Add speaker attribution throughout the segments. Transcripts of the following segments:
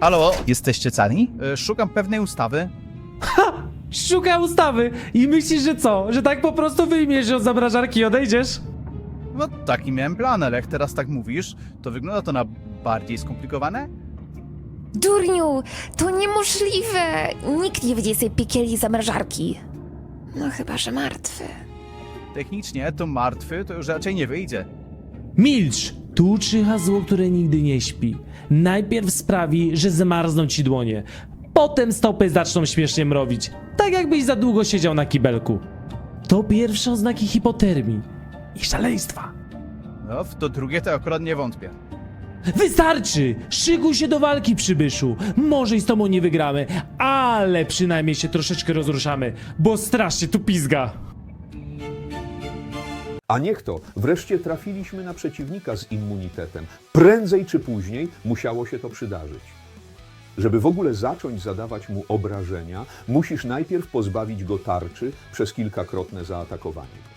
Speaker 1: Halo, jesteście cali? Y, Szukam pewnej ustawy.
Speaker 2: Szuka ustawy i myślisz, że co? Że tak po prostu wyjmiesz ją z zamrażarki i odejdziesz?
Speaker 1: No taki miałem plan, ale jak teraz tak mówisz, to wygląda to na bardziej skomplikowane?
Speaker 3: Durniu, to niemożliwe! Nikt nie widzi tej piekieli zamrażarki. No chyba, że martwy.
Speaker 1: Technicznie to martwy to już raczej nie wyjdzie.
Speaker 2: Milcz! Tu czyha zło, które nigdy nie śpi. Najpierw sprawi, że zmarzną ci dłonie. Potem stopy zaczną śmiesznie mrowić. Tak jakbyś za długo siedział na kibelku. To pierwsze oznaki hipotermii i szaleństwa.
Speaker 1: No, w to drugie to akurat nie wątpię.
Speaker 2: Wystarczy! Szykuj się do walki, przybyszu! Może i z tobą nie wygramy, ale przynajmniej się troszeczkę rozruszamy, bo strasznie tu pizga.
Speaker 4: A niech to, wreszcie trafiliśmy na przeciwnika z immunitetem. Prędzej czy później musiało się to przydarzyć. Żeby w ogóle zacząć zadawać mu obrażenia, musisz najpierw pozbawić go tarczy przez kilkakrotne zaatakowanie.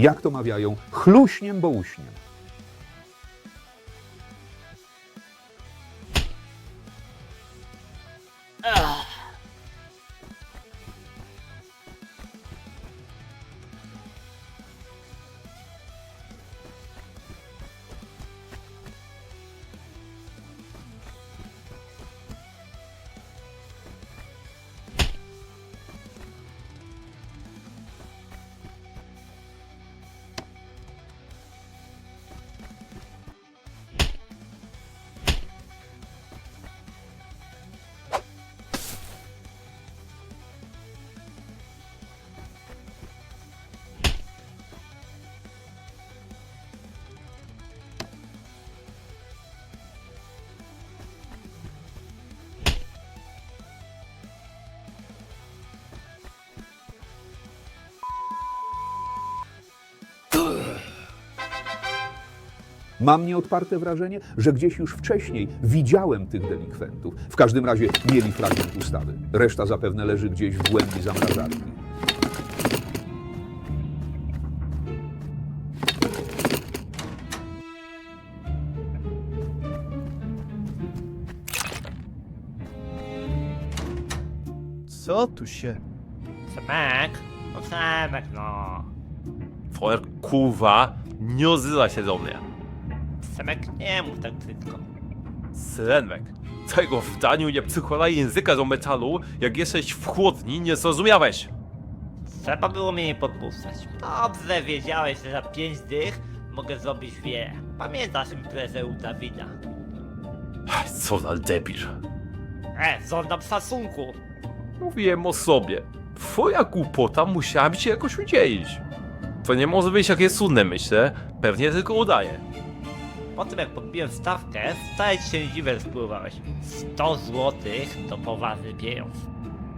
Speaker 4: Jak to mawiają? Chluśniem, bo uśniem. Mam nieodparte wrażenie, że gdzieś już wcześniej widziałem tych delikwentów. W każdym razie mieli fragment ustawy. Reszta zapewne leży gdzieś w głębi zamrażarki.
Speaker 1: Co tu się...
Speaker 5: Przemek? No Przemek, no.
Speaker 6: Twoja kurwa nie odzywa się do mnie.
Speaker 5: Przemek, nie mów tak tylko.
Speaker 6: Syrenek, tego w daniu nie psychola języka do metalu, jak jesteś w chłodni, nie zrozumiałeś.
Speaker 5: Trzeba było mnie nie podpuszczać. Dobrze wiedziałeś, że za pięć dych mogę zrobić wiele. Pamiętasz imprezę u Dawida?
Speaker 6: Ach, Co za debil.
Speaker 5: E, żądam szacunku.
Speaker 6: Mówiłem o sobie. Twoja głupota musiała mi się jakoś udzielić. To nie może być jakieś cudne, myślę. Pewnie tylko udaje.
Speaker 5: Po tym jak podbiłem stawkę, wcale ci się dziwę, spływałeś. 100 złotych to poważny pieniądz.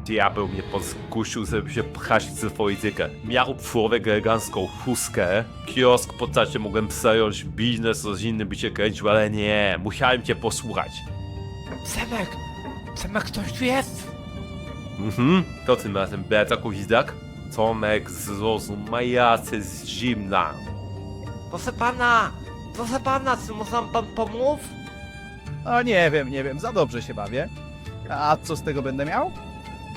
Speaker 6: Diabeł mnie pozkusił, żeby się pchać w politykę. Miał człowiek elegancką chustkę. Kiosk po czasie mogłem przejąć, biznes z innym by się kręcił, ale nie, musiałem cię posłuchać.
Speaker 5: Przemek! Przemek, ktoś tu jest!
Speaker 6: Mhm, to tym razem Beata Kuwizdak? Tomek zrozum, majacy z zimna.
Speaker 5: Proszę pana! Proszę pana, czy można pan pomóc?
Speaker 1: A nie wiem, nie wiem, za dobrze się bawię. A co z tego będę miał?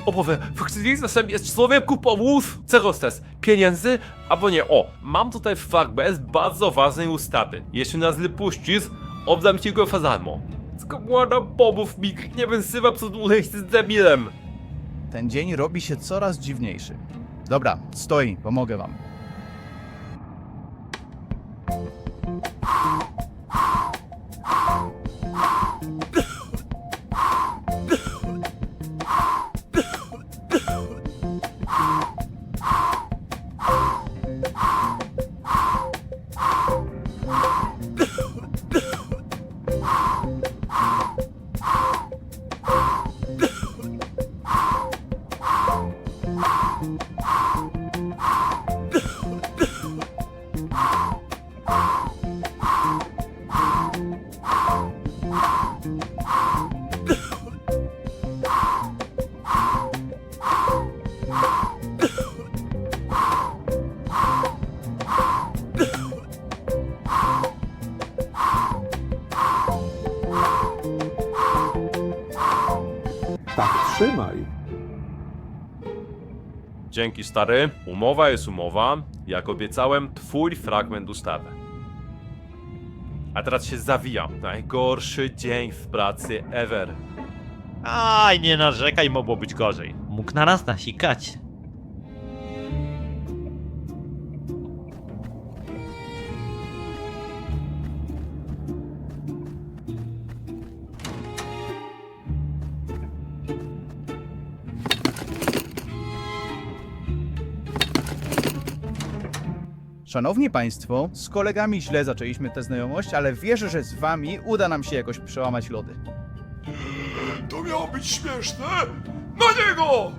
Speaker 6: Opowie, faktycznie czasem jest człowieku pomóc? Co chcesz? Pieniędzy? Albo nie, o, mam tutaj fragment bardzo ważnej ustawy. Jeśli nas nie puścisz, oddam ci go za darmo. Tylko młoda, pomów mi, nie wysyła przed z debilem.
Speaker 1: Ten dzień robi się coraz dziwniejszy. Dobra, stoi, pomogę wam.
Speaker 6: Dzięki stary, umowa jest umowa. Jak obiecałem, twój fragment ustawy. A teraz się zawijam. Najgorszy dzień w pracy ever.
Speaker 5: Aj, nie narzekaj, mogło być gorzej. Mógł na raz nasikać.
Speaker 1: Szanowni Państwo, z kolegami źle zaczęliśmy tę znajomość, ale wierzę, że z Wami uda nam się jakoś przełamać lody.
Speaker 7: To miało być śmieszne? Na niego!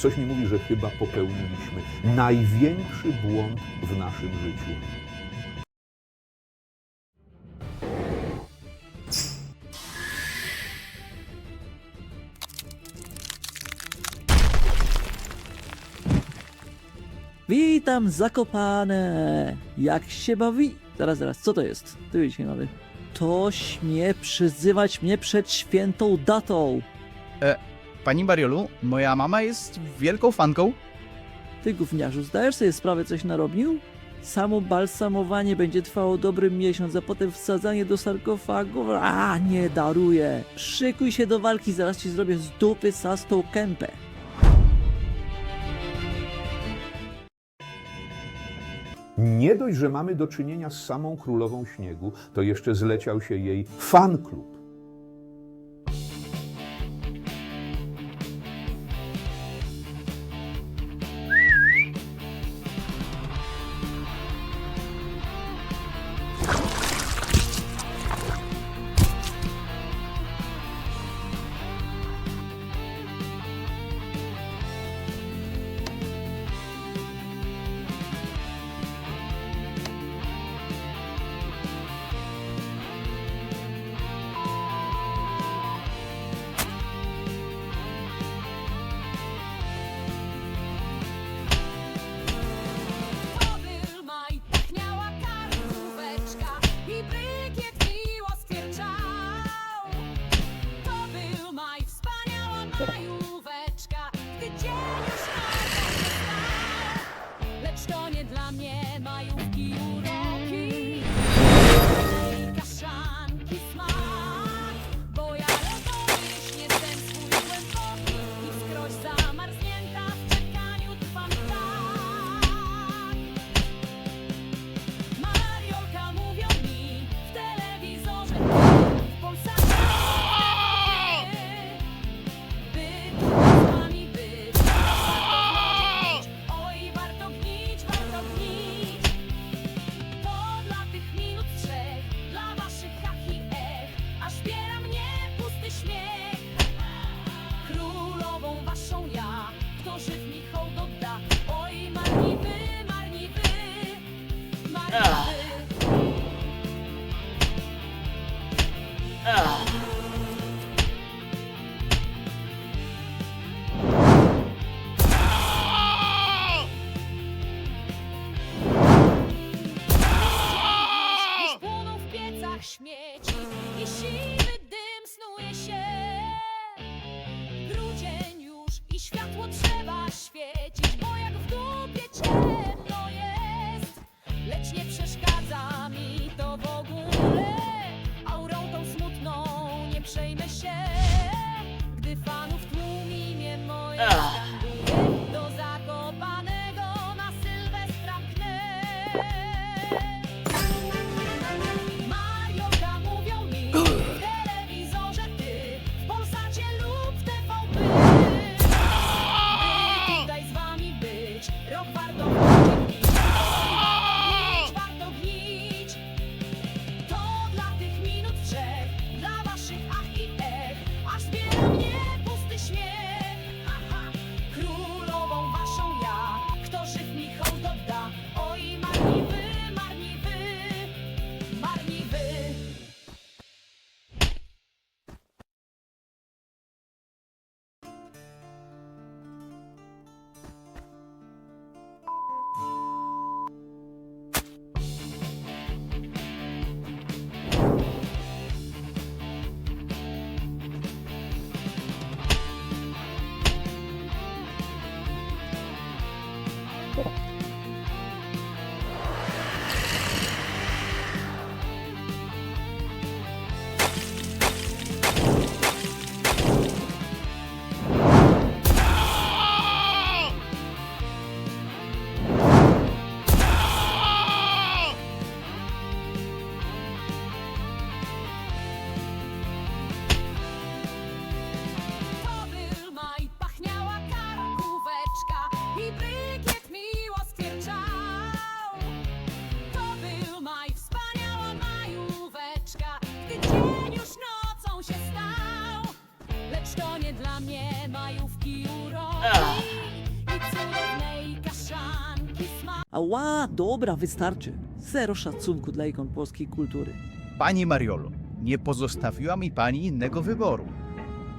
Speaker 4: Coś mi mówi, że chyba popełniliśmy największy błąd w naszym życiu.
Speaker 8: Witam Zakopane! Jak się bawi? Zaraz, zaraz, co to jest? Ty widzicie, nowy. To śmie przyzywać mnie przed świętą datą.
Speaker 1: Pani Mariolu, moja mama jest wielką fanką.
Speaker 8: Ty gówniarzu, zdajesz sobie sprawę, coś narobił? Samo balsamowanie będzie trwało dobry miesiąc, a potem wsadzanie do sarkofagu. A, nie daruję. Szykuj się do walki, zaraz ci zrobię z dupy sastą kępę.
Speaker 4: Nie dość, że mamy do czynienia z samą królową śniegu, to jeszcze zleciał się jej fan
Speaker 9: Okay.
Speaker 8: Ała, dobra, wystarczy. Zero szacunku dla ikon polskiej kultury.
Speaker 1: Pani Mariolo, nie pozostawiła mi pani innego wyboru.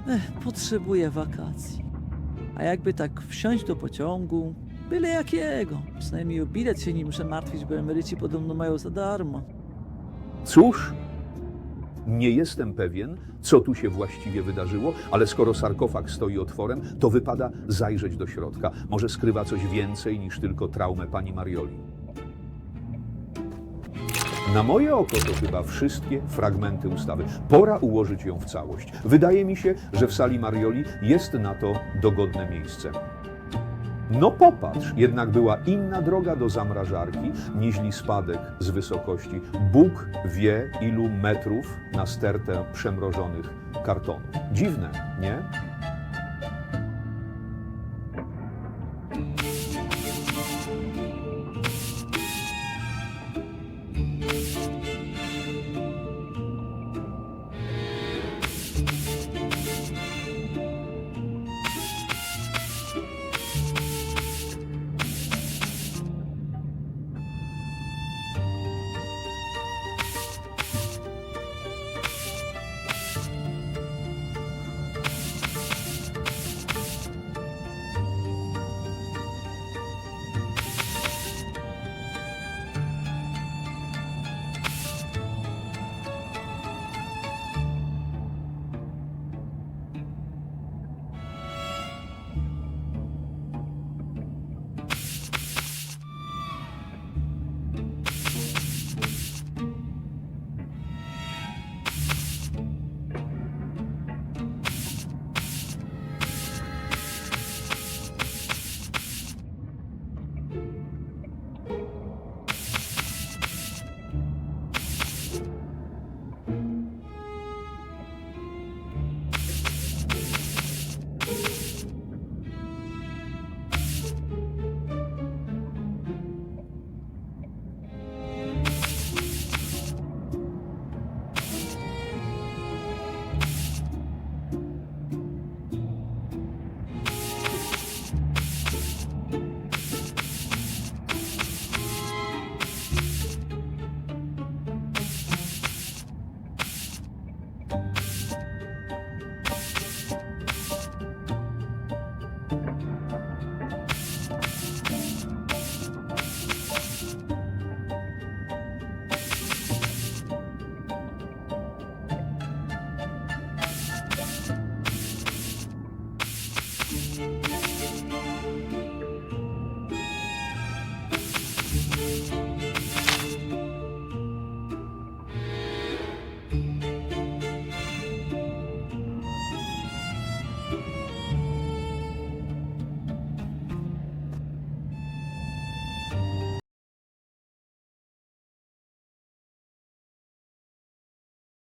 Speaker 8: Ech, potrzebuję wakacji. A jakby tak wsiąść do pociągu, byle jakiego. Przynajmniej o bilet się nie muszę martwić, bo emeryci podobno mają za darmo.
Speaker 4: Cóż, nie jestem pewien, co tu się właściwie wydarzyło, ale skoro sarkofag stoi otworem, to wypada zajrzeć do środka. Może skrywa coś więcej niż tylko traumę pani Marioli. Na moje oko to chyba wszystkie fragmenty ustawy. Pora ułożyć ją w całość. Wydaje mi się, że w sali Marioli jest na to dogodne miejsce. No popatrz, jednak była inna droga do zamrażarki niźli spadek z wysokości. Bóg wie ilu metrów na stertę przemrożonych kartonów. Dziwne, nie?